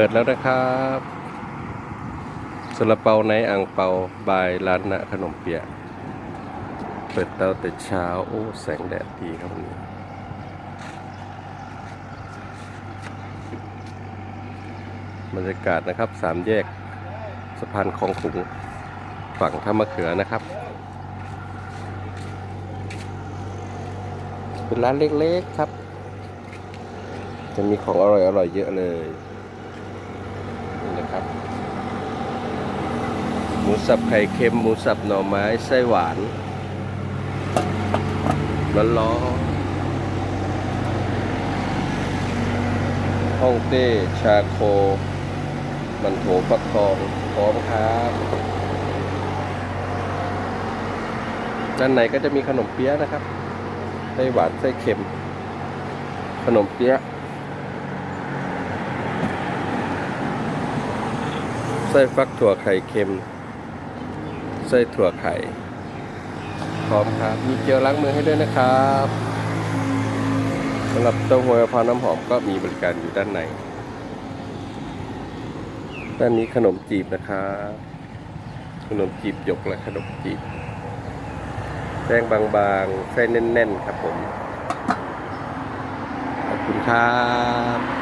ปิดแล้วนะครับสลาเปาในอ่างเปาบายร้านนะขนมเปียะเปิดเตาแต่เช้า โอ้ แสงแดดดีครับวันนี้บรรยากาศนะครับสามแยกสะพานคลองขุงฝั่งท่ามะเขือนะครับ เป็นร้านเล็กๆครับ จะมีของอร่อยๆเยอะเลย ครับ หมูสับไข่เค็ม หมูสับหน่อไม้ ไส้หวานร้อนๆฮ่องเต้ ชาโค มันโถฟักทอง พร้อมครับ ด้านในก็จะมีขนมเปี๊ยะนะครับ ไส้หวาน ไส้เค็ม ขนมเปี๊ยะ ไส้ฟักถั่วไข่เค็ม ไส้ถั่วไข่พร้อมครับ มีเจลล้างมือให้ด้วยนะครับสำหรับเต้าหวยมะพร้าวน้ำหอมก็มีบริการอยู่ด้านใน ด้านนี้ขนมจีบนะครับขนมจีบหยกและขนมจีบแป้งบางๆไส้แน่น ๆ ครับผม ขอบคุณครับ